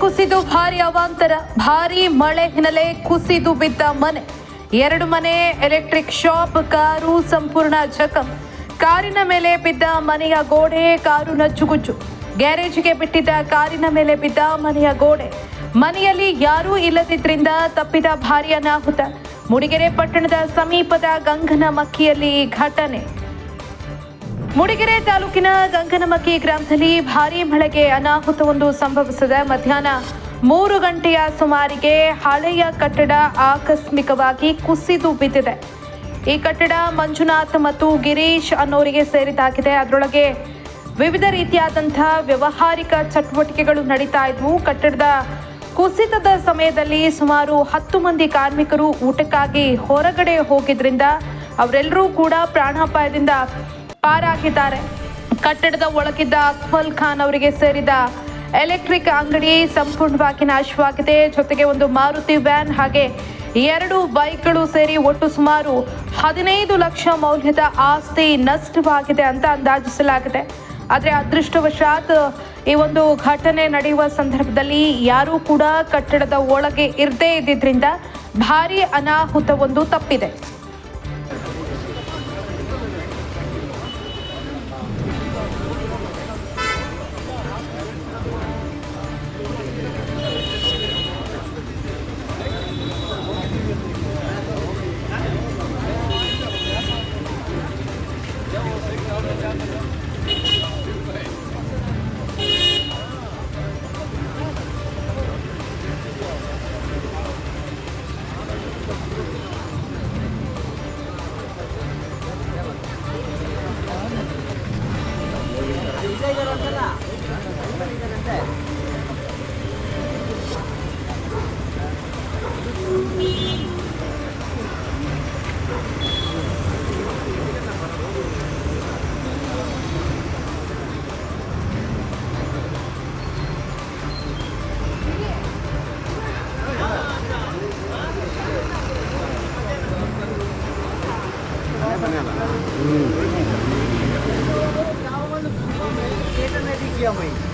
ಕುಸಿದು ಭಾರಿ ಅವಾಂತರ, ಭಾರಿ ಮಳೆ ಹಿನ್ನೆಲೆ ಕುಸಿದು ಬಿದ್ದ ಮನೆ. ಎರಡು ಮನೆ, ಎಲೆಕ್ಟ್ರಿಕ್ ಶಾಪ್, ಕಾರು ಸಂಪೂರ್ಣ ಜಖಂ. ಕಾರಿನ ಮೇಲೆ ಬಿದ್ದ ಮನೆಯ ಗೋಡೆ, ಕಾರು ನಚ್ಚುಗುಚ್ಚು ಗ್ಯಾರೇಜ್ಗೆ ಬಿಟ್ಟಿದ್ದ ಕಾರಿನ ಮೇಲೆ ಬಿದ್ದ ಮನೆಯ ಗೋಡೆ. ಮನೆಯಲ್ಲಿ ಯಾರೂ ಇಲ್ಲದಿದ್ದರಿಂದ ತಪ್ಪಿದ ಭಾರಿ ಅನಾಹುತ. ಮೂಡಿಗೆರೆ ಪಟ್ಟಣದ ಸಮೀಪದ ಗಂಗನ ಮಕ್ಕಿಯಲ್ಲಿ ಘಟನೆ. ಮೂಡಿಗೆರೆ ತಾಲೂಕಿನ ಗಂಗನಮಕ್ಕಿ ಗ್ರಾಮದಲ್ಲಿ ಭಾರೀ ಮಳೆಗೆ ಅನಾಹುತವೊಂದು ಸಂಭವಿಸಿದೆ. ಮಧ್ಯಾಹ್ನ ಮೂರು ಗಂಟೆಯ ಸುಮಾರಿಗೆ ಹಳೆಯ ಕಟ್ಟಡ ಆಕಸ್ಮಿಕವಾಗಿ ಕುಸಿದು ಬಿದ್ದಿದೆ. ಈ ಕಟ್ಟಡ ಮಂಜುನಾಥ್ ಮತ್ತು ಗಿರೀಶ್ ಅನ್ನೋರಿಗೆ ಸೇರಿದಾಗಿದೆ ಅದರೊಳಗೆ ವಿವಿಧ ರೀತಿಯಾದಂತಹ ವ್ಯವಹಾರಿಕ ಚಟುವಟಿಕೆಗಳು ನಡೀತಾ ಇದ್ವು. ಕಟ್ಟಡದ ಕುಸಿತದ ಸಮಯದಲ್ಲಿ ಸುಮಾರು ಹತ್ತು ಮಂದಿ ಕಾರ್ಮಿಕರು ಊಟಕ್ಕಾಗಿ ಹೊರಗಡೆ ಹೋಗಿದ್ರಿಂದ ಅವರೆಲ್ಲರೂ ಕೂಡ ಪ್ರಾಣಾಪಾಯದಿಂದ ಪಾರಾಗಿದ್ದಾರೆ. ಕಟ್ಟಡದ ಒಳಗಿದ್ದ ಅಕ್ಮಲ್ ಖಾನ್ ಅವರಿಗೆ ಸೇರಿದ ಎಲೆಕ್ಟ್ರಿಕ್ ಅಂಗಡಿ ಸಂಪೂರ್ಣವಾಗಿ ನಾಶವಾಗಿದೆ. ಜೊತೆಗೆ ಒಂದು ಮಾರುತಿ ವ್ಯಾನ್ ಹಾಗೆ ಎರಡು ಬೈಕ್ಗಳು ಸೇರಿ ಒಟ್ಟು ಸುಮಾರು ಹದಿನೈದು ಲಕ್ಷ ಮೌಲ್ಯದ ಆಸ್ತಿ ನಷ್ಟವಾಗಿದೆ ಅಂತ ಅಂದಾಜಿಸಲಾಗಿದೆ. ಆದರೆ ಅದೃಷ್ಟವಶಾತ್ ಈ ಒಂದು ಘಟನೆ ನಡೆಯುವ ಸಂದರ್ಭದಲ್ಲಿ ಯಾರೂ ಕೂಡ ಕಟ್ಟಡದ ಒಳಗೆ ಇರದೇ ಇದ್ದಿದ್ರಿಂದ ಭಾರಿ ಅನಾಹುತವೊಂದು ತಪ್ಪಿದೆ. Jangan jalan-jalan. જગ્યા મળી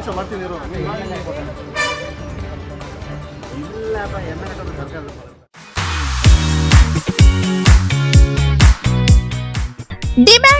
ನಿಮಿಷ ಮಾಡ್ತೀನಿ ಇರು. ಇಲ್ಲಪ್ಪ ಎಣ್ಣೆ ಕಟ್ಟೋದು ಸರ್ಕಾರದ ಡಿಮ್ಯಾಂಡ್